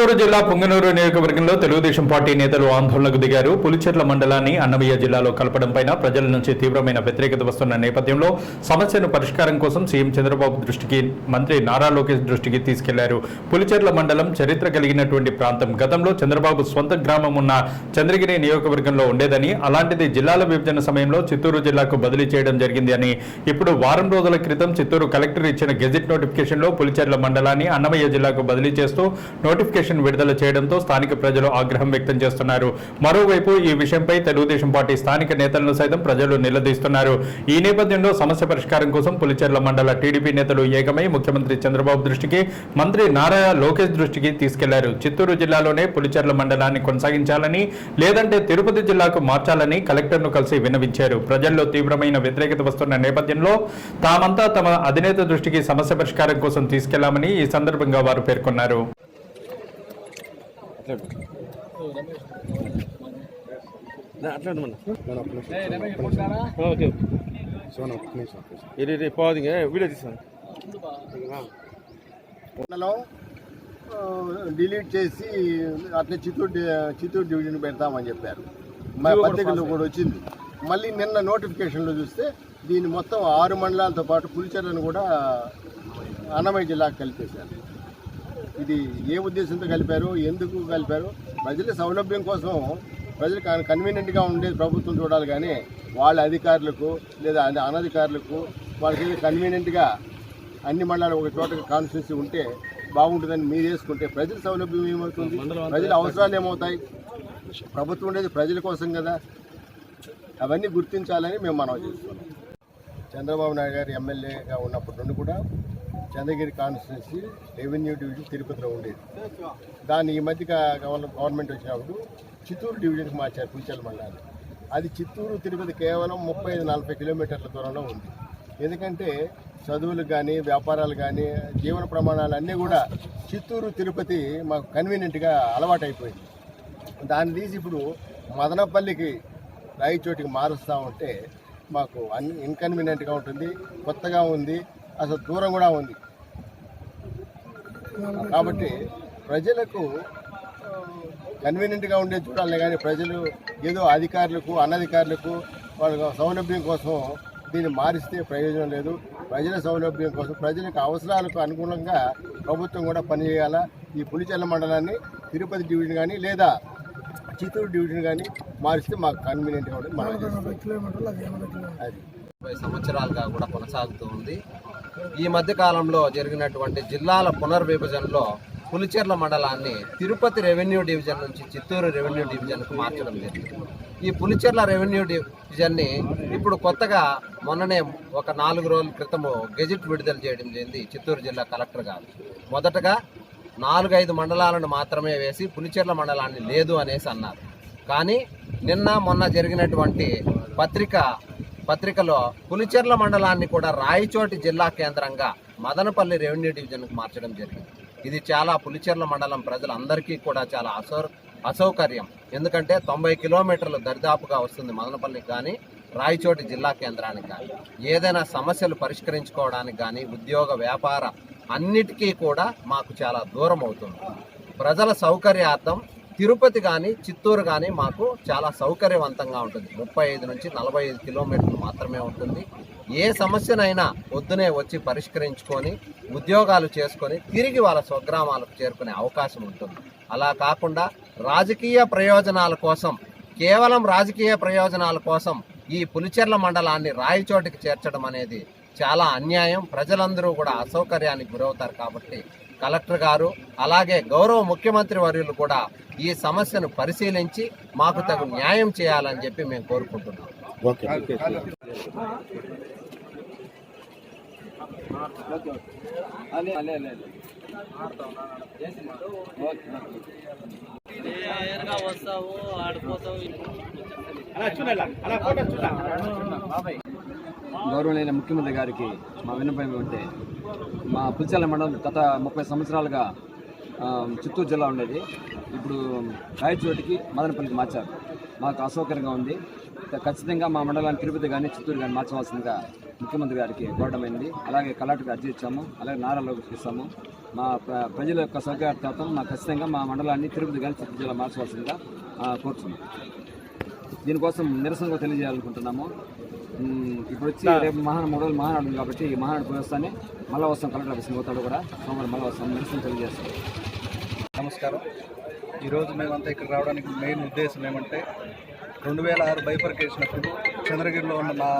చిత్తూరు జిల్లా పొంగనూరు నియోజకవర్గంలో తెలుగుదేశం పార్టీ నేతలు ఆందోళనకు దిగారు. పులిచెర్ల మండలాన్ని అన్నమయ్య జిల్లాలో కలపడంపైన ప్రజల నుంచి తీవ్రమైన వ్యతిరేకత వస్తున్న నేపథ్యంలో సమస్యను పరిష్కారం కోసం సీఎం చంద్రబాబు దృష్టికి మంత్రి నారా లోకేష్ దృష్టికి తీసుకెళ్ళారు. పులిచెర్ల మండలం చరిత్ర కలిగినటువంటి ప్రాంతం. గతంలో చంద్రబాబు స్వంత గ్రామం ఉన్న చంద్రగిరి నియోజకవర్గంలో ఉండేదని అలాంటిది జిల్లాల విభజన సమయంలో చిత్తూరు జిల్లాకు బదిలీ చేయడం జరిగింది అని. ఇప్పుడు వారం రోజుల క్రితం చిత్తూరు కలెక్టర్ ఇచ్చిన గెజిట్ నోటిఫికేషన్లో పులిచెర్ల మండలాన్ని అన్నమయ్య జిల్లాకు బదిలీ చేస్తూ నోటిఫికేషన్ విడుదల చేయడంతో స్థానిక ప్రజలు ఆగ్రహం వ్యక్తం చేస్తున్నారు. మరోవైపు ఈ విషయంపై తెలుగుదేశం పార్టీ స్థానిక నేతలను సైతం ప్రజలు నిలదీస్తున్నారు. ఈ నేపథ్యంలో సమస్య పరిష్కారం కోసం పులిచెర్ల మండల టీడీపీ నేతలు ఏకమై ముఖ్యమంత్రి చంద్రబాబు దృష్టికి మంత్రి నారా లోకేష్ దృష్టికి తీసుకెళ్ళారు. చిత్తూరు జిల్లాలోనే పులిచెర్ల మండలాన్ని కొనసాగించాలని లేదంటే తిరుపతి జిల్లాకు మార్చాలని కలెక్టర్ను కలిసి విన్నవించారు. ప్రజల్లో తీవ్రమైన వ్యతిరేకత వస్తున్న నేపథ్యంలో తామంతా తమ అధినేత దృష్టికి సమస్య పరిష్కారం కోసం తీసుకెళ్ళామని ఈ సందర్భంగా వారు పేర్కొన్నారు. అట్లా మన ఓకే. ఇది ఇది పోదింగ్ వీడియో తీసాను డిలీట్ చేసి అట్లా చిత్తూరు చిత్తూరు డివిజన్ పెడతామని చెప్పారు. మా పత్రికలో కూడా వచ్చింది. మళ్ళీ నిన్న నోటిఫికేషన్లో చూస్తే దీన్ని మొత్తం ఆరు మండలాలతో పాటు పులిచెర్లను కూడా అన్నమయ్య జిల్లాకు కలిపేశారు. ఇది ఏ ఉద్దేశంతో కలిపారు ఎందుకు కలిపారు? ప్రజల సౌలభ్యం కోసం ప్రజలు కన్వీనియంట్గా ఉండేది ప్రభుత్వం చూడాలి కానీ వాళ్ళ అధికారులకు లేదా అనధికారులకు వాళ్ళకి కన్వీనియంట్గా అన్ని మండలాలు ఒక చోట కాన్స్టిట్యూన్సీ ఉంటే బాగుంటుందని మీరు వేసుకుంటే ప్రజల సౌలభ్యం ఏమవుతుంది? ప్రజల అవసరాలు ఏమవుతాయి? ప్రభుత్వం ఉండేది ప్రజల కోసం కదా. అవన్నీ గుర్తించాలని మేము మనవి చేస్తున్నాం. చంద్రబాబు నాయుడు గారు ఎమ్మెల్యేగా ఉన్నప్పటి నుండి కూడా చంద్రగిరి కాన్స్టిట్యున్సీ రెవెన్యూ డివిజన్ తిరుపతిలో ఉండేది. దాన్ని ఈ మధ్య గవర్న- గవర్నమెంట్ వచ్చినప్పుడు చిత్తూరు డివిజన్కి మార్చారు పులిచెల మండలాన్ని. అది చిత్తూరు తిరుపతి కేవలం ముప్పై ఐదు నలభై కిలోమీటర్ల దూరంలో ఉంది. ఎందుకంటే చదువులు కానీ వ్యాపారాలు కానీ జీవన ప్రమాణాలు అన్నీ కూడా చిత్తూరు తిరుపతి మాకు కన్వీనియంట్గా అలవాటైపోయింది. దాన్ని తీసి ఇప్పుడు మదనపల్లికి రాయిచోటికి మారుస్తూ ఉంటే మాకు అన్ ఇన్కన్వీనియంట్గా ఉంటుంది కొత్తగా ఉంది అసలు దూరం కూడా ఉంది. కాబట్టి ప్రజలకు కన్వీనియంట్గా ఉండే చూడాలి కానీ ప్రజలు ఏదో అధికారులకు అనధికారులకు వాళ్ళ సౌలభ్యం కోసం దీన్ని మారిస్తే ప్రయోజనం లేదు. ప్రజల సౌలభ్యం కోసం ప్రజలకు అవసరాలకు అనుగుణంగా ప్రభుత్వం కూడా పనిచేయాలా ఈ పులిచెల్ల మండలాన్ని తిరుపతి డివిజన్ కానీ లేదా చిత్తూరు డివిజన్ కానీ మారిస్తే మాకు కన్వీనియంట్గా ఉంటుంది మనం అది ముప్పై సంవత్సరాలుగా కూడా కొనసాగుతూ ఉంది. ఈ మధ్య కాలంలో జరిగినటువంటి జిల్లాల పునర్విభజనలో పులిచెర్ల మండలాన్ని తిరుపతి రెవెన్యూ డివిజన్ నుంచి చిత్తూరు రెవెన్యూ డివిజన్కు మార్చడం జరిగింది. ఈ పులిచెర్ల రెవెన్యూ డివిజన్ని ఇప్పుడు కొత్తగా మొన్ననే ఒక నాలుగు రోజుల క్రితము గెజిట్ విడుదల చేయడం జరిగింది చిత్తూరు జిల్లా కలెక్టర్ గారు. మొదటగా నాలుగైదు మండలాలను మాత్రమే వేసి పులిచెర్ల మండలాన్ని లేదు అనేసి అన్నారు. కానీ నిన్న మొన్న జరిగినటువంటి పత్రిక పత్రికలో పులిచెర్ల మండలాన్ని కూడా రాయచోటి జిల్లా కేంద్రంగా మదనపల్లి రెవెన్యూ డివిజన్కు మార్చడం జరిగింది. ఇది చాలా పులిచెర్ల మండలం ప్రజలందరికీ కూడా చాలా అసౌ అసౌకర్యం. ఎందుకంటే తొంభై కిలోమీటర్లు దరిదాపుగా వస్తుంది మదనపల్లికి కానీ రాయచోటి జిల్లా కేంద్రానికి కానీ ఏదైనా సమస్యలు పరిష్కరించుకోవడానికి కానీ ఉద్యోగ వ్యాపార అన్నిటికీ కూడా మాకు చాలా దూరం అవుతుంది. ప్రజల సౌకర్యార్థం తిరుపతి కానీ చిత్తూరు కానీ మాకు చాలా సౌకర్యవంతంగా ఉంటుంది. ముప్పై ఐదు నుంచి నలభై ఐదు కిలోమీటర్లు మాత్రమే ఉంటుంది. ఏ సమస్యనైనా పొద్దునే వచ్చి పరిష్కరించుకొని ఉద్యోగాలు చేసుకొని తిరిగి వాళ్ళ స్వగ్రామాలకు చేరుకునే అవకాశం ఉంటుంది. అలా కాకుండా రాజకీయ ప్రయోజనాల కోసం కేవలం రాజకీయ ప్రయోజనాల కోసం ఈ పులిచెర్ల మండలాన్ని రాయచోటికి చేర్చడం అనేది చాలా అన్యాయం. ప్రజలందరూ కూడా అసౌకర్యానికి గురవుతారు కాబట్టి కలెక్టర్ గారు అలాగే గౌరవ ముఖ్యమంత్రి వర్యులు కూడా ఈ సమస్యను పరిశీలించి మాకు తగు న్యాయం చేయాలని చెప్పి మేము కోరుకుంటున్నాం. గౌరవనీయ ముఖ్యమంత్రి గారికి మా విన్నపం ఏమంటే మా పులిచాల మండలం గత ముప్పై సంవత్సరాలుగా చిత్తూరు జిల్లా ఉండేది. ఇప్పుడు రాయచోటికి మదనపల్లికి మార్చారు. మాకు అసౌకర్యంగా ఉంది. ఖచ్చితంగా మా మండలాన్ని తిరుపతి కానీ చిత్తూరు కానీ మార్చవలసిందిగా ముఖ్యమంత్రి గారికి కోరడమైంది అలాగే కలెక్టర్కి అర్జీ ఇచ్చాము. అలాగే నారాలోకి ఇస్తాము. మా ప్ర- ప్రజల యొక్క సౌకర్యార్థం మా ఖచ్చితంగా మా మండలాన్ని తిరుపతి కానీ చిత్తూరు జిల్లా మార్చవలసిందిగా కోరుతున్నాం దీనికోసం నిరసనగా తెలియజేయాలనుకుంటున్నాము. ఇప్పుడు వచ్చి రేపు మహాన మూడు రోజులు మహానాడు ఉంది కాబట్టి ఈ మహానాడు పోయేస్తానే మళ్ళా వస్తాం కలెక్టర్ ఆఫీస్కి పోతాడు కూడా సోమవారం మళ్ళీ వస్తాం నిరసన తెలియజేస్తాం నమస్కారం ఈరోజు మేమంతా ఇక్కడ రావడానికి మెయిన్ ఉద్దేశం ఏమంటే రెండు వేల ఆరు బైఫర్కేషనప్పుడు చంద్రగిరిలో ఉన్న మా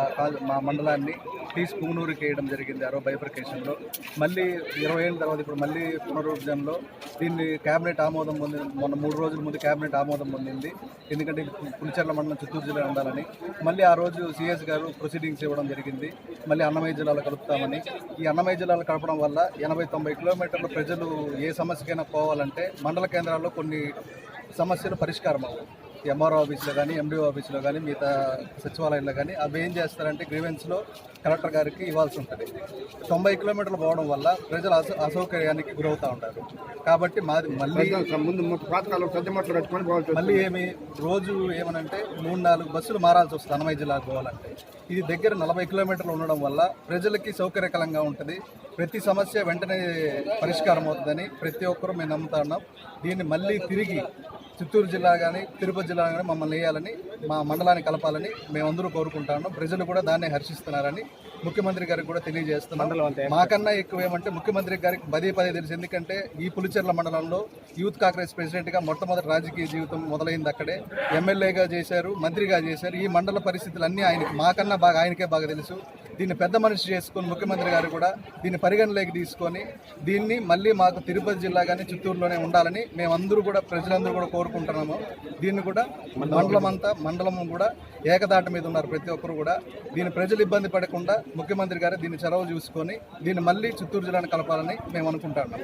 మా మండలాన్ని పీస్ పూనూరుకి వేయడం జరిగింది ఆరో బైఫర్కేషన్లో. మళ్ళీ ఇరవై ఏళ్ళ తర్వాత ఇప్పుడు మళ్ళీ పునరుద్ధరణలో దీన్ని క్యాబినెట్ ఆమోదం పొంది మొన్న మూడు రోజుల ముందు క్యాబినెట్ ఆమోదం పొందింది. ఎందుకంటే ఇది పులిచెర్ల మండలం చిత్తూరు జిల్లా ఉండాలని. మళ్ళీ ఆ రోజు సిఎస్ గారు ప్రొసీడింగ్స్ ఇవ్వడం జరిగింది. మళ్ళీ అన్నమయ్య జిల్లాలో కలుపుతామని. ఈ అన్నమయ్య జిల్లాలో కలపడం వల్ల ఎనభై తొంభై కిలోమీటర్ల ప్రజలు ఏ సమస్యకైనా పోవాలంటే మండల కేంద్రాల్లో కొన్ని సమస్యలు పరిష్కారం అవ్వవు. ఎంఆర్ఓ ఆఫీస్లో కానీ ఎండిఓ ఆఫీస్లో కానీ మిగతా సచివాలయంలో కానీ అవి ఏం చేస్తారంటే గ్రీవెన్స్లో కలెక్టర్ గారికి ఇవ్వాల్సి ఉంటుంది. తొంభై కిలోమీటర్లు పోవడం వల్ల ప్రజలు అసౌ అసౌకర్యానికి గురవుతూ ఉంటారు. కాబట్టి మాది మళ్ళీ మళ్ళీ ఏమి రోజు ఏమనంటే మూడు నాలుగు బస్సులు మారాల్సి వస్తుంది అన్నమయ్య జిల్లాకు పోవాలంటే. ఇది దగ్గర నలభై కిలోమీటర్లు ఉండడం వల్ల ప్రజలకి సౌకర్యకరంగా ఉంటుంది. ప్రతి సమస్య వెంటనే పరిష్కారం అవుతుందని ప్రతి ఒక్కరూ మేము నమ్ముతా ఉన్నాం. దీన్ని మళ్ళీ తిరిగి చిత్తూరు జిల్లా కానీ తిరుపతి జిల్లా కానీ మమ్మల్ని వేయాలని మా మండలాన్ని కలపాలని మేమందరూ కోరుకుంటాను. ప్రజలు కూడా దాన్ని హర్షిస్తున్నారని ముఖ్యమంత్రి గారికి కూడా తెలియజేస్తున్నాం. మాకన్నా ఎక్కువ ఏమంటే ముఖ్యమంత్రి గారికి పదే పదే తెలుసు. ఎందుకంటే ఈ పులిచెర్ల మండలంలో యూత్ కాంగ్రెస్ ప్రెసిడెంట్గా మొట్టమొదటి రాజకీయ జీవితం మొదలైంది అక్కడే. ఎమ్మెల్యేగా చేశారు మంత్రిగా చేశారు. ఈ మండల పరిస్థితులు అన్నీ ఆయనకి మాకన్నా బాగా ఆయనకే బాగా తెలుసు. దీన్ని పెద్ద మనిషి చేసుకొని ముఖ్యమంత్రి గారు కూడా దీన్ని పరిగణలోకి తీసుకొని దీన్ని మళ్ళీ మాకు తిరుపతి జిల్లా కానీ చిత్తూరులోనే ఉండాలని మేమందరూ కూడా ప్రజలందరూ కూడా కోరుకుంటున్నాము. దీన్ని కూడా మండలం అంతా మండలం కూడా ఏకదాటి మీద ఉన్నారు ప్రతి ఒక్కరు కూడా. దీన్ని ప్రజలు ఇబ్బంది పడకుండా ముఖ్యమంత్రి గారు దీన్ని చొరవ చూసుకొని దీన్ని మళ్ళీ చిత్తూరు జిల్లాను కలపాలని మేము అనుకుంటున్నాం.